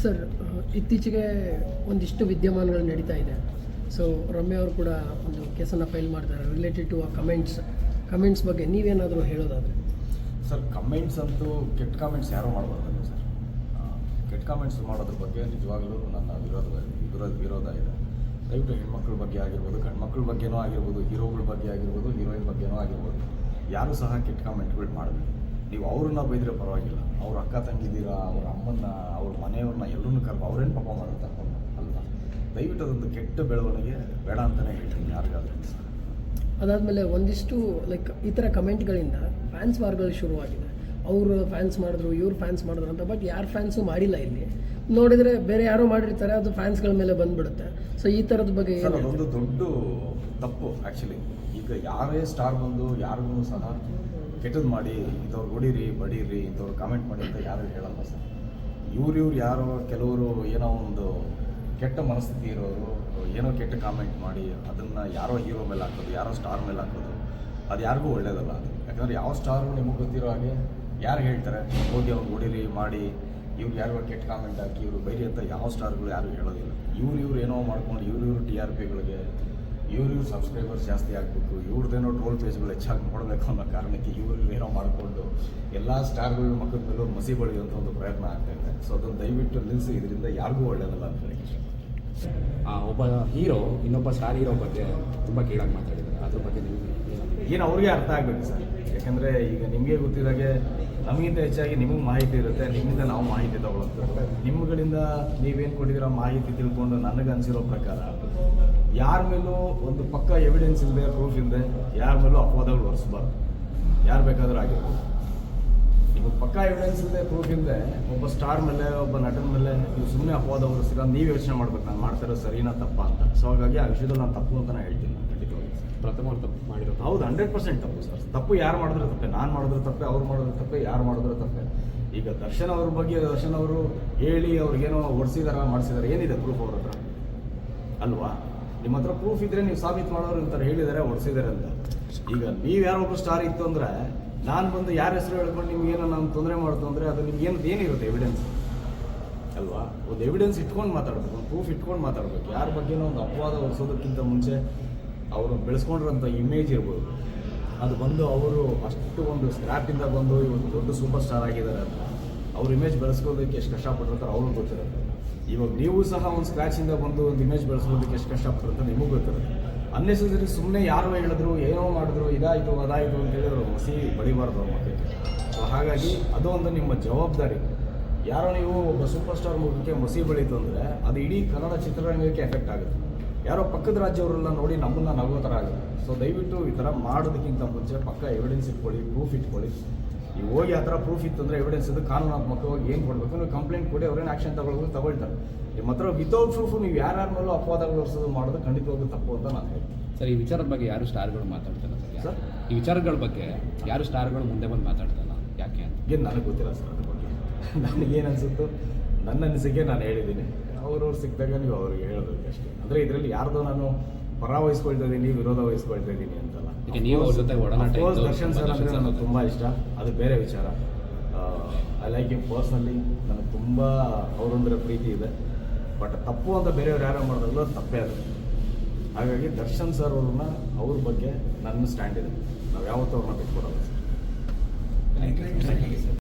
Sir, ಇತ್ತೀಚೆಗೆ ಒಂದಿಷ್ಟು ವಿದ್ಯಮಾನಗಳು ನಡೀತಾ ಇದೆ. ಸೊ ರಮ್ಯ ಅವರು ಕೂಡ ಒಂದು ಕೇಸನ್ನು ಫೈಲ್ ಮಾಡ್ತಾರೆ ರಿಲೇಟೆಡ್ ಟು ಆ ಕಮೆಂಟ್ಸ್ ಕಮೆಂಟ್ಸ್ ಬಗ್ಗೆ ನೀವೇನಾದರೂ ಹೇಳೋದಾದರೆ. ಸರ್ ಕಮೆಂಟ್ಸ್ ಅಂತೂ ಕೆಟ್ಟ ಕಾಮೆಂಟ್ಸ್ ಯಾರೂ ಮಾಡಬಾರ್ದು ಸರ್? ಕೆಟ್ಟ ಕಾಮೆಂಟ್ಸ್ ಮಾಡೋದ್ರ ಬಗ್ಗೆ ನಿಜವಾಗ್ಲೂ ನನ್ನ ವಿರೋಧ ವಿರೋಧ ವಿರೋಧ ಇದೆ. ದಯವಿಟ್ಟು ಹೆಣ್ಮಕ್ಳ ಬಗ್ಗೆ ಆಗಿರ್ಬೋದು, ಗಂಡ್ಮಕ್ಳ ಬಗ್ಗೆನೂ ಆಗಿರ್ಬೋದು, ಹೀರೋಗಳ ಬಗ್ಗೆ ಆಗಿರ್ಬೋದು ಹೀರೋಯಿನ್ ಬಗ್ಗೆನೂ ಆಗಿರ್ಬೋದು, ಯಾರೂ ಸಹ ಕೆಟ್ಟ ಕಾಮೆಂಟ್ಗಳು ಮಾಡಬೇಕು ನೀವು ಅವ್ರನ್ನ ಬೈದರೆ ಪರವಾಗಿಲ್ಲ. ಅವ್ರ ಅಕ್ಕ ತಂಗಿದ್ದೀರಾ ಅವ್ರ ಅಮ್ಮನ್ನ, ಅವ್ರ ಮನೆಯವ್ರನ್ನ ಎಲ್ಲರೂ ಕರ್ಕೊ ಅವ್ರೇನು ಪಾಪ ಮಾಡೋದು ತಗೊಂಡು ಅಲ್ವಾ ದಯವಿಟ್ಟು ಅದೊಂದು ಕೆಟ್ಟ ಬೆಳವಣಿಗೆ ಬೇಡ ಅಂತಲೇ ಹೇಳ್ತೀನಿ ಯಾರಿಗಾದ್ರೂ. ಅದಾದಮೇಲೆ ಒಂದಿಷ್ಟು ಲೈಕ್ ಈ ಥರ ಕಮೆಂಟ್ಗಳಿಂದ ಫ್ಯಾನ್ಸ್ ವಾರ್ಗಳು ಶುರುವಾಗಿದೆ. ಅವರು ಫ್ಯಾನ್ಸ್ ಮಾಡಿದ್ರು ಇವ್ರು ಫ್ಯಾನ್ಸ್ ಮಾಡಿದ್ರು ಅಂತ ಬಟ್ ಯಾರು ಫ್ಯಾನ್ಸು ಮಾಡಿಲ್ಲ ಇಲ್ಲಿ. ನೋಡಿದರೆ ಬೇರೆ ಯಾರೋ ಮಾಡಿರ್ತಾರೆ ಅದು ಫ್ಯಾನ್ಸ್ಗಳ ಮೇಲೆ ಬಂದ್ಬಿಡುತ್ತೆ. ಸೊ ಈ ಥರದ ಬಗ್ಗೆ ಅದೊಂದು ದೊಡ್ಡ ತಪ್ಪು ಆ್ಯಕ್ಚುಲಿ ಈಗ ಯಾರೇ ಸ್ಟಾರ್ ಬಂದು ಯಾರಿಗೂ ಸಹ ಕೆಟ್ಟದ್ದು ಮಾಡಿ ಇಂಥವ್ರು ಹೊಡೀರಿ ಬಡೀರಿ ಇಂಥವ್ರು ಕಾಮೆಂಟ್ ಮಾಡಿ ಅಂತ ಯಾರು ಹೇಳಲ್ಲ ಸರ್. ಇವ್ರು ಇವ್ರು ಯಾರೋ ಕೆಲವರು ಏನೋ ಒಂದು ಕೆಟ್ಟ ಮನಸ್ಥಿತಿ ಇರೋರು, ಏನೋ ಕೆಟ್ಟ ಕಾಮೆಂಟ್ ಮಾಡಿ ಅದನ್ನು ಯಾರೋ ಹೀರೋ ಮೇಲೆ ಹಾಕೋದು, ಯಾರೋ ಸ್ಟಾರ್ ಮೇಲೆ ಹಾಕೋದು, ಅದು ಯಾರಿಗೂ ಒಳ್ಳೇದಲ್ಲ ಅದು. ಯಾಕಂದರೆ ಯಾವ ಸ್ಟಾರು ನಿಮಗೆ ಗೊತ್ತಿರೋ ಹಾಗೆ ಯಾರು ಹೇಳ್ತಾರೆ ಹೋಗಿ ಅವ್ರು ಹೊಡಿರಿ ಮಾಡಿ. ಇವ್ರು ಯಾರಿಗೋ ಕೆಟ್ಟ ಕಾಮೆಂಟ್ ಹಾಕಿ ಇವರು ಬೈರಿ ಅಂತ ಯಾವ ಸ್ಟಾರ್ಗಳು ಯಾರು ಹೇಳೋದಿಲ್ಲ. ಇವ್ರು ಇವ್ರು ಏನೋ ಮಾಡ್ಕೊಂಡು ಇವ್ರು ಇವರು ಟಿ ಆರ್ ಪಿಗಳಿಗೆ ಇವ್ರು ಇವ್ರು ಸಬ್ಸ್ಕ್ರೈಬರ್ಸ್ ಜಾಸ್ತಿ ಆಗಬೇಕು ಇವ್ರದ್ದೇನೋ ಟ್ರೋಲ್ ಪೇಜ್ಗಳು ಹೆಚ್ಚಾಗಿ ನೋಡಬೇಕು ಅನ್ನೋ ಕಾರಣಕ್ಕೆ ಇವ್ರಿಗೆ ಏನೋ ಮಾಡಿಕೊಂಡು ಎಲ್ಲ ಸ್ಟಾರ್ಗಳು ಮಕ್ಕಳ ಮೇಲೂ ಮಸಿ ಬಳಿಯುವಂಥ ಒಂದು ಪ್ರಯತ್ನ ಆಗ್ತಾ ಇದೆ. ಸೊ ಅದನ್ನು ದಯವಿಟ್ಟು ನಿಲ್ಲಿಸಿ ಇದರಿಂದ ಯಾರಿಗೂ ಒಳ್ಳೆಯದಲ್ಲ ಅಂತ ಹೇಳಿ. ಒಬ್ಬ ಹೀರೋ ಇನ್ನೊಬ್ಬ ಸ್ಟಾರ್ ಹೀರೋ ಬಗ್ಗೆ ತುಂಬ ಕೀಳಾಗಿ ಮಾತಾಡಿದ್ದಾರೆ ಅದ್ರ ಬಗ್ಗೆ ಏನು ಅವ್ರಿಗೆ ಅರ್ಥ ಆಗಬೇಕು ಸರ್. ಯಾಕಂದರೆ ಈಗ ನಿಮಗೆ ಗೊತ್ತಿದ್ದಾಗೆ ನಮಗಿಂತ ಹೆಚ್ಚಾಗಿ ನಿಮಗೆ ಮಾಹಿತಿ ಇರುತ್ತೆ, ನಿಮ್ಮಿಂದ ನಾವು ಮಾಹಿತಿ ತಗೊಳ್ಳೋದು ನಿಮ್ಗಳಿಂದ ನೀವೇನು ಕೊಟ್ಟಿದ್ದೀರ ಮಾಹಿತಿ ತಿಳ್ಕೊಂಡು ನನಗೆ ಅನಿಸಿರೋ ಪ್ರಕಾರ, ಯಾರ ಮೇಲೂ ಒಂದು ಪಕ್ಕ ಎವಿಡೆನ್ಸ್ ಇಲ್ಲದೆ ಪ್ರೂಫ್ ಇಲ್ಲದೆ ಯಾರ ಮೇಲೂ ಅಪವಾದಗಳು ಹೊರಿಸಬಾರ್ದು ಯಾರು ಬೇಕಾದರೂ ಆಗಿರ್ಬೋದು. ನಿಮಗೆ ಪಕ್ಕ ಎವಿಡೆನ್ಸ್ ಇಲ್ಲದೆ ಪ್ರೂಫ್ ಇಲ್ಲದೆ ಒಬ್ಬ ಸ್ಟಾರ್ ಮೇಲೆ, ಒಬ್ಬ ನಟನ ಮೇಲೆ ನೀವು ಸುಮ್ಮನೆ ಅಪವಾದ ಹೊರಿಸ್ತೀರ ನೀವು ಯೋಚನೆ ಮಾಡ್ಬೇಕು, ನಾನು ಮಾಡ್ತಾರೋ ಸರಿನಾ ತಪ್ಪಾ ಅಂತ. ಸೊ ಹಾಗಾಗಿ ಆ ವಿಷಯದಲ್ಲಿ ನಾನು ತಪ್ಪು ಅಂತ ನಾನು ಹೇಳ್ತೀನಿ. ಪ್ರಥಮ ತಪ್ಪು ಮಾಡಿರೋದು ಹೌದು ಹಂಡ್ರೆಡ್ ಪರ್ಸೆಂಟ್ ತಪ್ಪು ಸರ್. ತಪ್ಪು ಯಾರು ಮಾಡಿದ್ರೆ ತಪ್ಪೆ? ನಾನು ಮಾಡಿದ್ರೆ ತಪ್ಪೆ, ಅವ್ರು ಮಾಡಿದ್ರೆ ತಪ್ಪೆ, ಯಾರು ಮಾಡಿದ್ರೆ ತಪ್ಪೆ? ಈಗ ದರ್ಶನ್ ಅವ್ರ ಬಗ್ಗೆ, ದರ್ಶನ್ ಅವರು ಹೇಳಿ ಅವ್ರಿಗೇನೋ ಹೊಡೆಸಿದಾರ ಮಾಡಿಸಿದಾರೆ, ಏನಿದೆ ಪ್ರೂಫ್ ಅವ್ರ ಹತ್ರ? ಅಲ್ವಾ? ನಿಮ್ಮ ಹತ್ರ ಪ್ರೂಫ್ ಇದ್ರೆ ನೀವು ಸಾಬೀತು ಮಾಡೋರು ಅಂತಾರೆ ಹೇಳಿದ್ದಾರೆ ಓಡಿಸಿದ್ದಾರೆ ಅಂತ. ಈಗ ನೀವು ಯಾರೋ ಒಬ್ಬರು ಸ್ಟಾರ್ ಇತ್ತು ಅಂದ್ರೆ, ನಾನು ಬಂದು ಯಾರ ಹೆಸರು ಹೇಳ್ಕೊಂಡು ನಿಮ್ಗೆ ಏನೋ ನಾನು ತೊಂದರೆ ಮಾಡ್ತು ಅಂದರೆ ಅದು ನಿಮ್ಗೆ ಏನು, ಏನಿರುತ್ತೆ ಎವಿಡೆನ್ಸ್ ಅಲ್ವಾ? ಒಂದು ಎವಿಡೆನ್ಸ್ ಇಟ್ಕೊಂಡು ಮಾತಾಡ್ಬೇಕು, ಒಂದು ಪ್ರೂಫ್ ಇಟ್ಕೊಂಡು ಮಾತಾಡ್ಬೇಕು. ಯಾರ ಬಗ್ಗೆನೋ ಒಂದು ಅಪವಾದ ಹೊರಿಸೋದಕ್ಕಿಂತ ಮುಂಚೆ ಅವರು ಬೆಳೆಸ್ಕೊಂಡಿರೋಂಥ ಇಮೇಜ್ ಇರ್ಬೋದು. ಅದು ಬಂದು ಅವರು ಅಷ್ಟು ಒಂದು ಸ್ಕ್ರ್ಯಾಪಿಂದ ಬಂದು ಇವತ್ತು ದೊಡ್ಡ ಸೂಪರ್ ಸ್ಟಾರ್ ಆಗಿದ್ದಾರೆ ಅಂತ. ಅವ್ರ ಇಮೇಜ್ ಬೆಳೆಸ್ಕೊಳ್ಳೋದಕ್ಕೆ ಎಷ್ಟು ಕಷ್ಟಪಟ್ಟಿರ್ತಾರೆ ಅವ್ರಿಗೆ ಗೊತ್ತಿರುತ್ತೆ. ಇವಾಗ ನೀವು ಸಹ ಒಂದು ಸ್ಕ್ರ್ಯಾಚಿಂದ ಬಂದು ಒಂದು ಇಮೇಜ್ ಬೆಳೆಸ್ಕೊಳ್ಳೋದಕ್ಕೆ ಎಷ್ಟು ಕಷ್ಟಪಟ್ಟಿರುತ್ತೆ ನಿಮಗೂ ಗೊತ್ತಿರುತ್ತೆ. ಅನ್ನೆಸರಿ ಸುಮ್ಮನೆ ಯಾರೋ ಹೇಳಿದ್ರು, ಏನೋ ಮಾಡಿದ್ರು, ಇದಾಯಿತು, ಅದಾಯಿತು ಅಂತ ಹೇಳಿ ಅವರು ಮಸಿ ಬಡಿಬಾರ್ದು ಅವ್ರ ಮಕ್ಕಳಿಗೆ ಸೊ ಹಾಗಾಗಿ ಅದು ಒಂದು ನಿಮ್ಮ ಜವಾಬ್ದಾರಿ. ಯಾರೋ ನೀವು ಒಬ್ಬ ಸೂಪರ್ ಸ್ಟಾರ್ ಮುಖಕ್ಕೆ ಮಸಿ ಬೆಳೀತು ಅಂದರೆ ಅದು ಇಡೀ ಕನ್ನಡ ಚಿತ್ರರಂಗಕ್ಕೆ ಎಫೆಕ್ಟ್ ಆಗುತ್ತೆ. ಯಾರೋ ಪಕ್ಕದ ರಾಜ್ಯವರೆಲ್ಲ ನೋಡಿ ನಮ್ಮನ್ನ ನಗೋ ಥರ ಆಗುತ್ತೆ ಸೊ ದಯವಿಟ್ಟು ಈ ಥರ ಮಾಡೋದಕ್ಕಿಂತ ಮುಂಚೆ ಪಕ್ಕ ಎವಿಡೆನ್ಸ್ ಇಟ್ಕೊಳ್ಳಿ ಪ್ರೂಫ್ ಇಟ್ಕೊಳ್ಳಿ. ನೀವು ಹೋಗಿ ಆ ಥರ ಪ್ರೂಫ್ ಇತ್ತು ಅಂದರೆ ಎವಿಡೆನ್ಸ್ ಇದು ಕಾನೂನಾತ್ಮಕವಾಗಿ ಏನು ಕೊಡಬೇಕು ನೀವು ಕಂಪ್ಲೇಂಟ್ ಕೊಡಿ ಅವ್ರೇನು ಆ್ಯಕ್ಷನ್ ತಗೊಳ್ಳೋದು ತಗೊಳ್ತಾರೆ. ನಿಮ್ಮ ಹತ್ರ ವಿತೌಟ್ ಪ್ರೂಫು ನೀವು ಯಾರ್ಯಾರ ಮೇಲೂ ಅಪವಾದಗಳು ಹೊರಿಸೋದು ಮಾಡೋದು ಖಂಡಿತವಾಗ್ಲೂ ತಪ್ಪು ಅಂತ ನಾನು ಹೇಳ್ತೀನಿ. ಸರ್ ಈ ವಿಚಾರದ ಬಗ್ಗೆ ಯಾರು ಸ್ಟಾರ್ಗಳು ಮಾತಾಡ್ತಾರ ಸರ್? ಸರ್? ಈ ವಿಚಾರಗಳ ಬಗ್ಗೆ ಯಾರು ಸ್ಟಾರ್ಗಳು ಮುಂದೆ ಬಂದು ಮಾತಾಡ್ತಾರಲ್ಲ ಯಾಕೆ ಅಂತ? ಏನು ನನಗೆ ಗೊತ್ತಿಲ್ಲ ಸರ್ ಅದ್ರ ಬಗ್ಗೆ. ನನಗೇನು ಅನಿಸುತ್ತೋ ನನ್ನ ಅನಿಸಿಕೆ ನಾನು ಹೇಳಿದ್ದೀನಿ. ಅವ್ರವ್ರು ಸಿಕ್ಕಿದಾಗ ನೀವು ಅವ್ರಿಗೆ ಹೇಳಬೇಕು ಅಷ್ಟೇ. ಅಂದರೆ ಇದರಲ್ಲಿ ಯಾರ್ದೋ ನಾನು ಪರ ವಹಿಸ್ಕೊಳ್ತಾ ಇದ್ದೀನಿ ವಿರೋಧ ವಹಿಸ್ಕೊಳ್ತಾ ಇದ್ದೀನಿ ಅಂತಲ್ಲ. ನೀವು ಜೊತೆ ದರ್ಶನ್ ಸರ್ ಅಂದ್ರೆ ನನಗೆ ತುಂಬ ಇಷ್ಟ. ಅದು ಬೇರೆ ವಿಚಾರ. ಐ ಲೈಕ್ ಇಮ್ ಪರ್ಸ್ನಲಿ ನನಗೆ ತುಂಬ ಅವರೊಂದರ ಪ್ರೀತಿ ಇದೆ. ಬಟ್ ತಪ್ಪು ಅಂತ ಬೇರೆಯವ್ರು ಯಾರು ಮಾಡಿದ್ರಲ್ಲ ಅದು ತಪ್ಪೇ ಅದು. ಹಾಗಾಗಿ ದರ್ಶನ್ ಸರ್ ಅವ್ರನ್ನ ಅವ್ರ ಬಗ್ಗೆ ನನ್ನ ಸ್ಟ್ಯಾಂಡ್ ಇದೆ. ನಾವು ಯಾವತ್ತೂ ಅವ್ರನ್ನ ಬಿಟ್ಕೊಡಲ್ಲ ಸರ್.